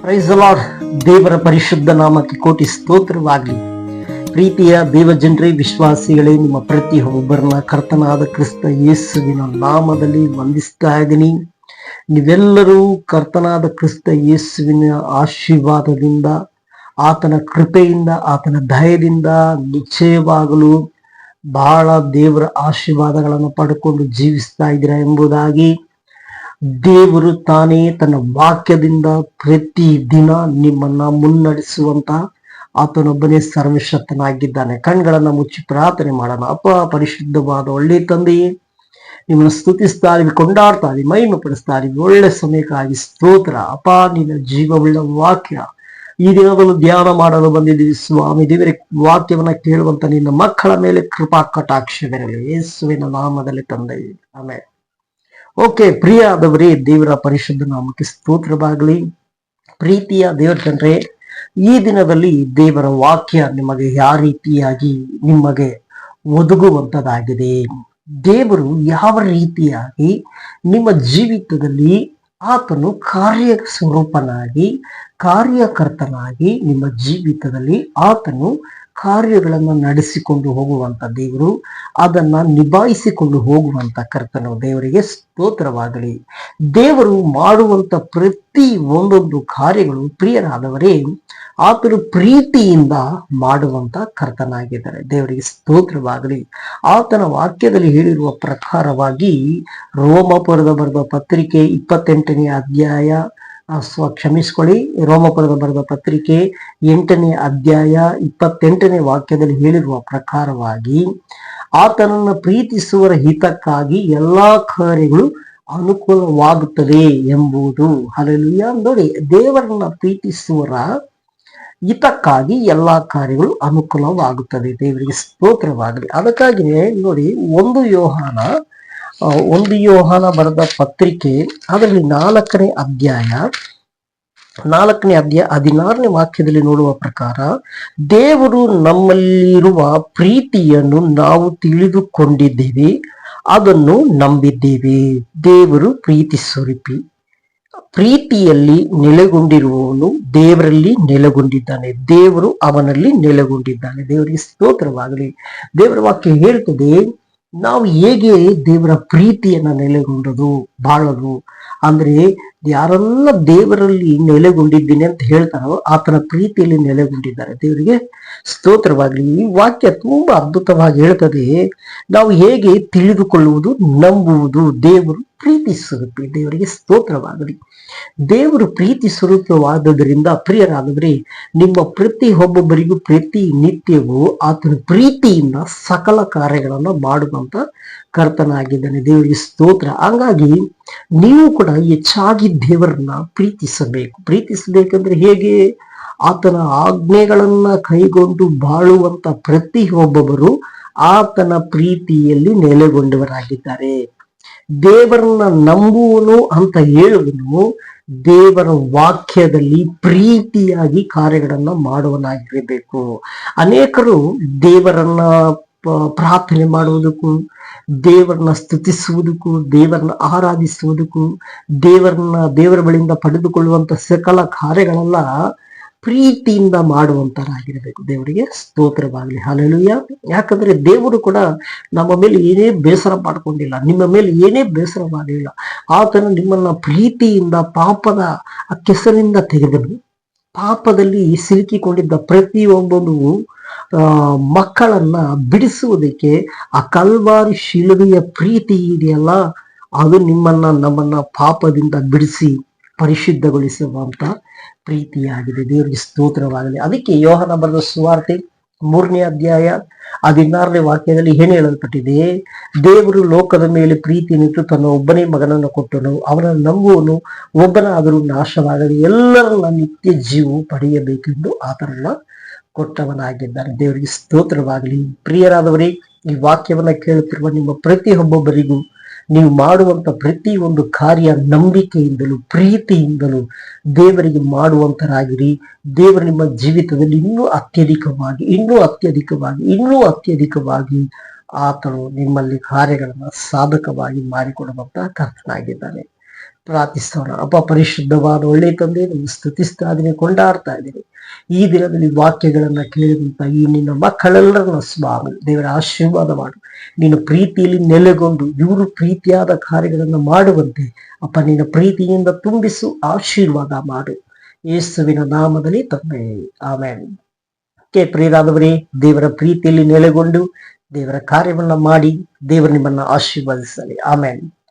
Price lord ದೇವರ ಪರಿಶುದ್ಧ ನಾಮಕ್ಕೆ ಕೋಟಿ ಸ್ತೋತ್ರವಾಗಲಿ. ಪ್ರೀತಿಯ ದೇವಜನರೇ ವಿಶ್ವಾಸಿಗಳೇ, ನಿಮ್ಮ ಪ್ರತಿಯೊಬ್ಬರನ್ನ ಕರ್ತನಾದ ಕ್ರಿಸ್ತ ಯೇಸುವಿನ ನಾಮದಲ್ಲಿ ವಂದಿಸ್ತಾ ಇದ್ದೀನಿ. ನೀವೆಲ್ಲರೂ ಕರ್ತನಾದ ಕ್ರಿಸ್ತ ಯೇಸುವಿನ ಆಶೀರ್ವಾದದಿಂದ, ಆತನ ಕೃಪೆಯಿಂದ, ಆತನ ದಯದಿಂದ ನಿಶ್ಚಯವಾಗಲು ಬಹಳ ದೇವರ ಆಶೀರ್ವಾದಗಳನ್ನು ಪಡ್ಕೊಂಡು ಜೀವಿಸ್ತಾ ಇದ್ದೀರಾ ಎಂಬುದಾಗಿ ದೇವರು ತಾನೇ ತನ್ನ ವಾಕ್ಯದಿಂದ ಪ್ರತಿ ದಿನ ನಿಮ್ಮನ್ನ ಮುನ್ನಡೆಸುವಂತ ಆತನೊಬ್ಬನೇ ಸರ್ವಶಕ್ತನಾಗಿದ್ದಾನೆ. ಕಣ್ಗಳನ್ನ ಮುಚ್ಚಿ ಪ್ರಾರ್ಥನೆ ಮಾಡೋಣ. ಅಪ್ಪ, ಪರಿಶುದ್ಧವಾದ ಒಳ್ಳೆ ತಂದೆಯೇ ನಿಮ್ಮನ್ನ ಸ್ತುತಿಸ್ತಾ ಇವಿ ಕೊಂಡಾಡ್ತಾ ಇದೀವಿ ಮೈಮ ಪಡಿಸ್ತಾ ಇದೀವಿ ಒಳ್ಳೆ ಸಮಯಕ್ಕಾಗಿ ಸ್ತೋತ್ರ. ಅಪ ನಿನ್ನ ಜೀವವುಳ್ಳ ವಾಕ್ಯ. ಈ ದಿನದಲ್ಲೂ ಧ್ಯಾನ ಮಾಡಲು ಬಂದಿದ್ದೀವಿ ಸ್ವಾಮಿ. ದೇವರ, ವಾಕ್ಯವನ್ನ ಕೇಳುವಂತ ನಿನ್ನ ಮಕ್ಕಳ ಮೇಲೆ ಕೃಪಾ ಕಟಾಕ್ಷವಿರಲಿ ಯೇಸುವಿನ ನಾಮದಲ್ಲಿ ತಂದೆ. ಆಮೇಲೆ ಓಕೆ, ಪ್ರಿಯ ಆದವರೇ ದೇವರ ಪರಿಶುದ್ಧ ನಾಮಕ್ಕೆ ಸ್ತೋತ್ರವಾಗಲಿ. ಪ್ರೀತಿಯ ದೇವರ ಜನರೇ, ಈ ದಿನದಲ್ಲಿ ದೇವರ ವಾಕ್ಯ ನಿಮಗೆ ಯಾವ ರೀತಿಯಾಗಿ ನಿಮಗೆ ಒದಗುವಂತದಾಗಿದೆ. ದೇವರು ಯಾವ ರೀತಿಯಾಗಿ ನಿಮ್ಮ ಜೀವಿತದಲ್ಲಿ ಆತನು ಕಾರ್ಯ ಸ್ವರೂಪನಾಗಿ, ಕಾರ್ಯಕರ್ತನಾಗಿ ನಿಮ್ಮ ಜೀವಿತದಲ್ಲಿ ಆತನು ಕಾರ್ಯಗಳನ್ನು ನಡೆಸಿಕೊಂಡು ಹೋಗುವಂತ ದೇವರು, ಅದನ್ನ ನಿಭಾಯಿಸಿಕೊಂಡು ಹೋಗುವಂತ ಕರ್ತನು ದೇವರಿಗೆ ಸ್ತೋತ್ರವಾಗಲಿ. ದೇವರು ಮಾಡುವಂತ ಪ್ರತಿ ಒಂದೊಂದು ಕಾರ್ಯಗಳು ಪ್ರಿಯರಾದವರೇ, ಆತನು ಪ್ರೀತಿಯಿಂದ ಮಾಡುವಂತ ಕರ್ತನಾಗಿದ್ದಾರೆ. ದೇವರಿಗೆ ಸ್ತೋತ್ರವಾಗಲಿ. ಆತನ ವಾಕ್ಯದಲ್ಲಿ ಹೇಳಿರುವ ಪ್ರಕಾರವಾಗಿ ರೋಮಪುರದ ಬರೆದ ಪತ್ರಿಕೆ ಇಪ್ಪತ್ತೆಂಟನೇ ಅಧ್ಯಾಯ ಸ್ವ ಕ್ಷಮಿಸ್ಕೊಳ್ಳಿ. ರೋಮಪುರದ ಬರೆದ ಪತ್ರಿಕೆ ಎಂಟನೇ ಅಧ್ಯಾಯ ಇಪ್ಪತ್ತೆಂಟನೇ ವಾಕ್ಯದಲ್ಲಿ ಹೇಳಿರುವ ಪ್ರಕಾರವಾಗಿ, ಆತನನ್ನು ಪ್ರೀತಿಸುವರ ಹಿತಕ್ಕಾಗಿ ಎಲ್ಲಾ ಕಾರ್ಯಗಳು ಅನುಕೂಲವಾಗುತ್ತದೆ ಎಂಬುದು. ಹಲಲುಯ್ಯ ನೋಡಿ, ದೇವರನ್ನ ಪ್ರೀತಿಸುವರ ಹಿತಕ್ಕಾಗಿ ಎಲ್ಲಾ ಕಾರ್ಯಗಳು ಅನುಕೂಲವಾಗುತ್ತದೆ. ದೇವರಿಗೆ ಸ್ತೋತ್ರವಾಗಲಿ. ಅದಕ್ಕಾಗಿಯೇ ನೋಡಿ, ಒಂದು ಯೋಹಾನ ಒಂದು ಯೋಹಾನ ಬರೆದ ಪತ್ರಿಕೆ, ಅದರಲ್ಲಿ ನಾಲ್ಕನೇ ಅಧ್ಯಾಯ ನಾಲ್ಕನೇ ಅಧ್ಯಾಯ ಹದಿನಾರನೇ ವಾಕ್ಯದಲ್ಲಿ ನೋಡುವ ಪ್ರಕಾರ, ದೇವರು ನಮ್ಮಲ್ಲಿರುವ ಪ್ರೀತಿಯನ್ನು ನಾವು ತಿಳಿದುಕೊಂಡಿದ್ದೇವೆ, ಅದನ್ನು ನಂಬಿದ್ದೇವೆ. ದೇವರು ಪ್ರೀತಿ ಸ್ವರೂಪಿ. ಪ್ರೀತಿಯಲ್ಲಿ ನೆಲೆಗೊಂಡಿರುವವನು ದೇವರಲ್ಲಿ ನೆಲೆಗೊಂಡಿದ್ದಾನೆ. ದೇವರು ಅವನಲ್ಲಿ ನೆಲೆಗೊಂಡಿದ್ದಾನೆ. ದೇವರಿಗೆ ಸ್ತೋತ್ರವಾಗಲಿ. ದೇವರ ವಾಕ್ಯ ಹೇಳ್ತದೆ ನಾವು ಹೇಗೆ ದೇವರ ಪ್ರೀತಿಯನ್ನ ನೆಲೆಗೊಂಡದು, ಬಾಳದು? ಅಂದ್ರೆ ಯಾರೆಲ್ಲ ದೇವರಲ್ಲಿ ನೆಲೆಗೊಂಡಿದ್ದೀನಿ ಅಂತ ಹೇಳ್ತಾರೋ ಆತನ ಪ್ರೀತಿಯಲ್ಲಿ ನೆಲೆಗೊಂಡಿದ್ದಾರೆ. ದೇವರಿಗೆ ಸ್ತೋತ್ರವಾಗಲಿ, ಈ ವಾಕ್ಯ ತುಂಬಾ ಅದ್ಭುತವಾಗಿ ಹೇಳ್ತದೆ, ನಾವು ಹೇಗೆ ತಿಳಿದುಕೊಳ್ಳುವುದು, ನಂಬುವುದು ದೇವರು ಪ್ರೀತಿ ಸ್ವರೂಪಿ ದೇವರಿಗೆ ಸ್ತೋತ್ರವಾಗಲಿ. ದೇವರು ಪ್ರೀತಿ ಸ್ವರೂಪವಾದದರಿಂದ ಪ್ರಿಯರಾದವರೇ, ನಿಮ್ಮ ಪ್ರತಿ ಒಬ್ಬೊಬ್ಬರಿಗೂ ಪ್ರತಿ ನಿತ್ಯವೂ ಆತನ ಪ್ರೀತಿಯಿಂದ ಸಕಲ ಕಾರ್ಯಗಳನ್ನ ಮಾಡುವಂತ ಕರ್ತನಾಗಿದ್ದಾನೆ. ದೇವರಿಗೆ ಸ್ತೋತ್ರ. ಹಂಗಾಗಿ ನೀವು ಕೂಡ ಹೆಚ್ಚಾಗಿ ದೇವರನ್ನ ಪ್ರೀತಿಸಬೇಕು. ಪ್ರೀತಿಸಬೇಕಂದ್ರೆ ಹೇಗೆ? ಆತನ ಆಜ್ಞೆಗಳನ್ನ ಕೈಗೊಂಡು ಬಾಳುವಂತ ಪ್ರತಿ ಒಬ್ಬೊಬ್ಬರು ಆತನ ಪ್ರೀತಿಯಲ್ಲಿ ನೆಲೆಗೊಂಡವರಾಗಿದ್ದಾರೆ. ದೇವರನ್ನ ನಂಬುವನು ಅಂತ ಹೇಳುವನು, ದೇವರ ವಾಕ್ಯದಲ್ಲಿ ಪ್ರೀತಿಯಾಗಿ ಕಾರ್ಯಗಳನ್ನ ಮಾಡುವನಾಗಿರಬೇಕು. ಅನೇಕರು ದೇವರನ್ನ ಪ್ರಾರ್ಥನೆ ಮಾಡುವುದಕ್ಕೂ, ದೇವರನ್ನ ಸ್ತುತಿಸುವುದಕ್ಕೂ, ದೇವರನ್ನ ಆರಾಧಿಸುವುದಕ್ಕೂ, ದೇವರನ್ನ ದೇವರ ಬಳಿಯಿಂದ ಪಡೆದುಕೊಳ್ಳುವಂತ ಸಕಲ ಕಾರ್ಯಗಳೆಲ್ಲ ಪ್ರೀತಿಯಿಂದ ಮಾಡುವಂತರಾಗಿರಬೇಕು. ದೇವರಿಗೆ ಸ್ತೋತ್ರವಾಗಲಿ. ಹಾಲೆಲುಯ್ಯ ಯಾಕಂದ್ರೆ ದೇವರು ಕೂಡ ನಮ್ಮ ಮೇಲೆ ಏನೇ ಬೇಸರ ಮಾಡ್ಕೊಂಡಿಲ್ಲ, ನಿಮ್ಮ ಮೇಲೆ ಏನೇ ಬೇಸರ ಮಾಡಲಿಲ್ಲ ಆತನು ನಿಮ್ಮನ್ನ ಪ್ರೀತಿಯಿಂದ, ಪಾಪದ ಆ ಕೆಸರಿಂದ ತೆಗೆದನು. ಪಾಪದಲ್ಲಿ ಸಿಲುಕಿಕೊಂಡಿದ್ದ ಪ್ರತಿಯೊಬ್ಬನು ಮಕ್ಕಳನ್ನ ಬಿಡಿಸುವುದಕ್ಕೆ ಆ ಕಲ್ವಾರಿ ಶಿಲುಬೆಯ ಪ್ರೀತಿ ಇದೆಯಲ್ಲ, ಅದು ನಿಮ್ಮನ್ನ ನಮ್ಮನ್ನ ಪಾಪದಿಂದ ಬಿಡಿಸಿ ಪರಿಶುದ್ಧಗೊಳಿಸುವಂತ ಪ್ರೀತಿಯಾಗಿದೆ, ದೇವರಿಗೆ ಸ್ತೋತ್ರವಾಗಲಿ. ಅದಕ್ಕೆ ಯೋಹನ ಬರೆದ ಸುವಾರ್ತೆ ಮೂರನೇ ಅಧ್ಯಾಯ ಹದಿನಾರನೇ ವಾಕ್ಯದಲ್ಲಿ ಏನು ಹೇಳಲ್ಪಟ್ಟಿದೆ? ದೇವರು ಲೋಕದ ಮೇಲೆ ಪ್ರೀತಿ ನಿಂತು ತನ್ನ ಒಬ್ಬನೇ ಮಗನನ್ನು ಕೊಟ್ಟನು. ಅವನನ್ನು ನಂಬುವನು ಒಬ್ಬನಾದರೂ ನಾಶವಾಗಲಿ. ಎಲ್ಲರನ್ನ ನಿತ್ಯ ಜೀವ ಪಡೆಯಬೇಕೆಂದು ಆತನನ್ನ ಕೊಟ್ಟವನಾಗಿದ್ದಾನೆ. ದೇವರಿಗೆ ಸ್ತೋತ್ರವಾಗಲಿ. ಪ್ರಿಯರಾದವರೇ, ಈ ವಾಕ್ಯವನ್ನ ಕೇಳುತ್ತಿರುವ ನಿಮ್ಮ ಪ್ರತಿಯೊಬ್ಬೊಬ್ಬರಿಗೂ ನೀವು ಮಾಡುವಂತ ಪ್ರತಿ ಒಂದು ಕಾರ್ಯ ನಂಬಿಕೆಯಿಂದಲೂ, ಪ್ರೀತಿಯಿಂದಲೂ ದೇವರಿಗೆ ಮಾಡುವಂತರಾಗಿರಿ. ದೇವರು ನಿಮ್ಮ ಜೀವಿತದಲ್ಲಿ ಇನ್ನೂ ಅತ್ಯಧಿಕವಾಗಿ ಇನ್ನೂ ಅತ್ಯಧಿಕವಾಗಿ ಇನ್ನೂ ಅತ್ಯಧಿಕವಾಗಿ ಆತನು ನಿಮ್ಮಲ್ಲಿ ಕಾರ್ಯಗಳನ್ನ ಸಾಧಕವಾಗಿ ಮಾಡಿಕೊಡುವಂತಹ ಕರ್ತನಾಗಿದ್ದಾನೆ. ಪ್ರಾರ್ಥಿಸೋಣ. ಅಪ್ಪ ಪರಿಶುದ್ಧವಾದ ಒಳ್ಳೆ ತಂದೆ, ನಿಮ್ಮ ಸ್ತುತಿಸ್ತಾ ಇದೀನಿ ಕೊಂಡಾಡ್ತಾ ಇದ್ದೀನಿ ಈ ದಿನದಲ್ಲಿ ವಾಕ್ಯಗಳನ್ನ ಕೇಳಿದಂತ ಈ ನಿನ್ನ ಮಕ್ಕಳೆಲ್ಲರನ್ನ ಸ್ವಾಮಿ, ದೇವರ ಆಶೀರ್ವಾದ ಮಾಡು. ನಿನ್ನ ಪ್ರೀತಿಯಲ್ಲಿ ನೆಲೆಗೊಂಡು ಇವರು ಪ್ರೀತಿಯಾದ ಕಾರ್ಯಗಳನ್ನು ಮಾಡುವಂತೆ ಅಪ್ಪ ನಿನ್ನ ಪ್ರೀತಿಯಿಂದ ತುಂಬಿಸು, ಆಶೀರ್ವಾದ ಮಾಡು. ಯೇಸುವಿನ ನಾಮದಲ್ಲಿ ತಂದೆ. ಆಮೇಲೆ ಕೆ ಪ್ರಿಯರಾದವರೇ, ದೇವರ ಪ್ರೀತಿಯಲ್ಲಿ ನೆಲೆಗೊಂಡು ದೇವರ ಕಾರ್ಯವನ್ನ ಮಾಡಿ ದೇವರು ನಿಮ್ಮನ್ನ ಆಶೀರ್ವದಿಸಲಿ. ಆಮೇಲೆ